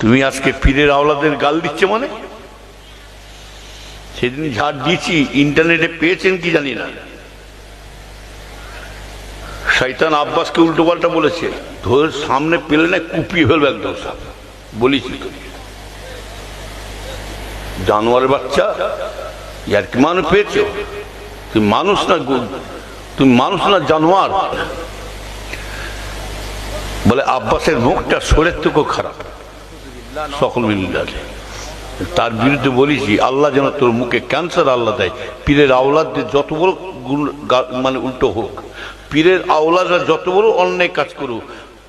তুমি আজকে পীরের আওলাদের গাল দিচ্ছে মানে? সেদিন ঝাড় দিয়েছি, ইন্টারনেটে পেয়েছেন কি জানি না। শৈতান আব্বাসকে উল্টো পাল্টা বলেছে, ধরে সামনে পেলে না কুপিয়ে ফেলবে একদম সব। বলেছি জানোয়ারের বাচ্চা ইয়ার কি মানুষ পেয়েছ। তুমি মানুষ না তুমি মানুষ না জানোয়ার। বলে, আব্বাসের মুখটা সোরের থেকেও খারাপ। সকল মিলিয়ে তার বিরুদ্ধে বলেছি আল্লাহ যেন তোর মুখে ক্যান্সার আল্লাহ দেয়। পীরের আওলাদদের যত বড় গুণ- মানে উল্টো হোক, পীরের আওলাদরা যত বড় অন্যায় কাজ করুক,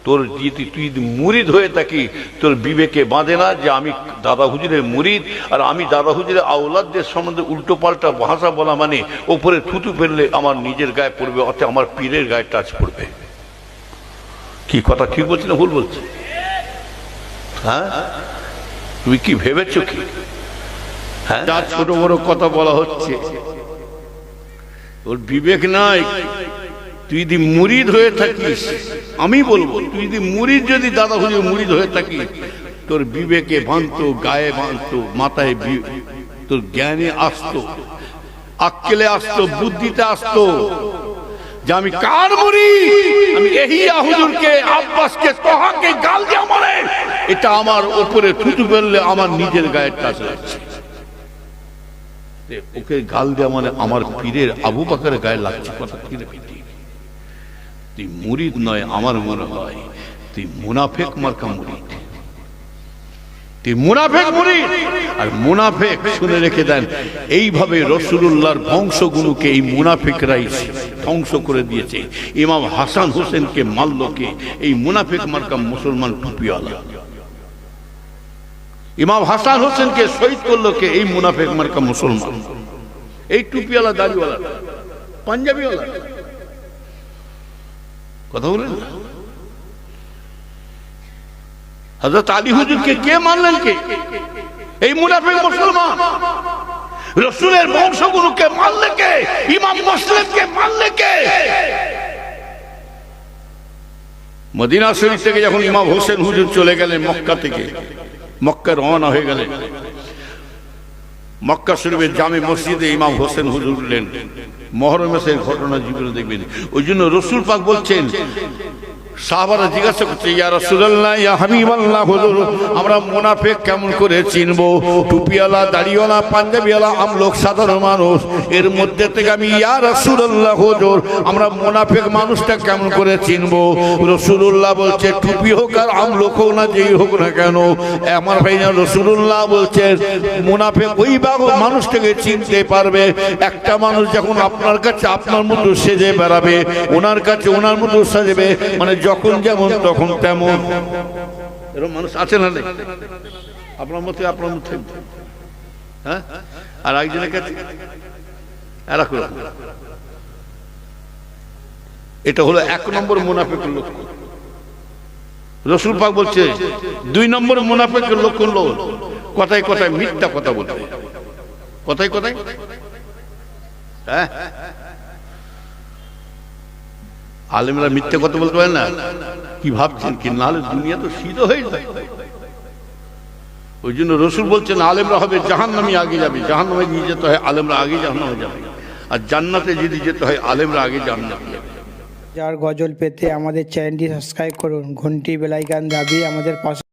তোর যদি তুই মুরিদ হয়ে থাকি, তোর বিবেকে বাঁধে না যে আমি দাদা হুজুরের মুরিদ, আর আমি দাদা হুজুরের আওলাদদের সম্বন্ধে উল্টো পাল্টা ভাষা বলা মানে ওপরে থুতু ফেললে আমার নিজের গায়ে পড়বে, অর্থাৎ আমার পীরের গায়ে টাচ পড়বে। কি কথা ঠিক বলছি না ভুল বলছি? হ্যাঁ? তুমি কি ভেবেছো কি? হ্যাঁ? ছোট বড় কথা বলা হচ্ছে। ওর বিবেক নাই। তুই যদি মুরিদ হয়ে থাকিস, আমি বলব, তুই যদি মুরিদ, যদি দাদা হুজুর মুরিদ হয়ে থাকিস, তোর বিবেকে ভাঙতো, গায়ে ভাঙতো, মাথায় তোর জ্ঞানে আসতো, আক্কেলে আসতো, বুদ্ধিতে আসতো যে আমি কার মুড়ি আমি এহিয়া হুজুরকে, আব্বাসকে, তোহাকে গাল দিয়ে আমারে এটা আমার ওপরে থুতু ফেললে আমার নিজের গায়ের টাচ লাগছে। ওকে গাল দেওয়া মানে আমার পীরের আবু বাকারের গায়ে লাগছে কথা? তুই মুরিদ নয়, আমার মনে হয়। তুই মুনাফেক মার্কা মুরিদ। তুই মুনাফেক আর মুনাফেক শুনে রেখে দেন, এইভাবে রসুল্লাহর বংশগুলোকে এই মুনাফেকরাই ধ্বংস করে দিয়েছে। ইমাম হাসান হোসেনকে মারল কে? এই মুনাফেক মার্কা মুসলমান টুপিওয়ালা। ইমাম হাসান হোসেনকে শহীদ করল কে? এই মুনাফেক মার্কা মুসলমান। এই টুপিওয়ালা, দাড়িওয়ালা, পাঞ্জাবিওয়ালা। কথা বলেন হজরত আলী হুজুরকে কে মানলেন কে? এই মুনাফেক মুসলমান। রসুলের বংশগুলোকে মানলে কে? ইমাম মুসলিমকে মানলে কে? মদিনা শরীফ থেকে যখন ইমাম হোসেন হুজুর চলে গেলেন মক্কা থেকে মক্কা রওনা হয়ে গেলেন মক্কা শরীফের জামে মসজিদে ইমাম হোসেন হুজুর উঠলেন। মহরম মাসের ঘটনা জীবনে দেখবেন। ওই জন্য রসুল পাক বলছেন সাহাবারা জিজ্ঞাসা করছে, ইয়া রাসূলুল্লাহ, ইয়া হাবিবাল্লাহ, হুজুর, আমরা মুনাফিক কেমন করে চিনবো? টুপিওয়ালা, দাড়িওয়ালা, পাঞ্জাবিওয়ালা, আমলোক, সাধারণ মানুষ। এর মধ্যে থেকে আমি, ইয়া রাসূলুল্লাহ, হুজুর, আমরা মুনাফিক মানুষটা কেমন করে চিনবো? রাসূলুল্লাহ বলছে, টুপি হোক আর আমলোক হোক না, যেই হোক না কেন, আমার ভাই না রাসূলুল্লাহ বলছেন মুনাফিক ওই বাগ মানুষটাকে চিনতে পারবে। একটা মানুষ যখন আপনার কাছে আপনার মতো সেজে বেড়াবে, ওনার কাছে ওনার মতো সাজবে মানে যখন যেমন, তখন তেমন। এরকম মানুষ আছে না আপনার মতে আপনার মতে। হ্যাঁ? আর একজনের কাছে? এটা হলো এক নম্বর মুনাফিকের লক্ষণ রসুল পাক বলছে, দুই নম্বর মুনাফিকের লক্ষণ হলো, কথায় কথায় মিথ্যা কথা বলবে কথায় কথায়? হ্যাঁ? আলেমরা মিথ্যে কথা বলতে পারে না। কি ভাবছেন কি? নাহলে দুনিয়া তো শীত হয়ে যায়। ওই জন্য রসুল বলছেন, আলেমরা হবে জাহান নামে আগে যাবে। জাহান নামে নিয়ে যেতে হয়, আলেমরা আগে জাহান নামে যাবে। আর জান্নাতে যদি যেতে হয়, আলেমরা আগে জান্নাতে যাবে। যার গজল পেতে আমাদের চ্যানেলটি সাবস্ক্রাইব করুন। ঘন্টি বেলাইকান দাবি আমাদের পাশে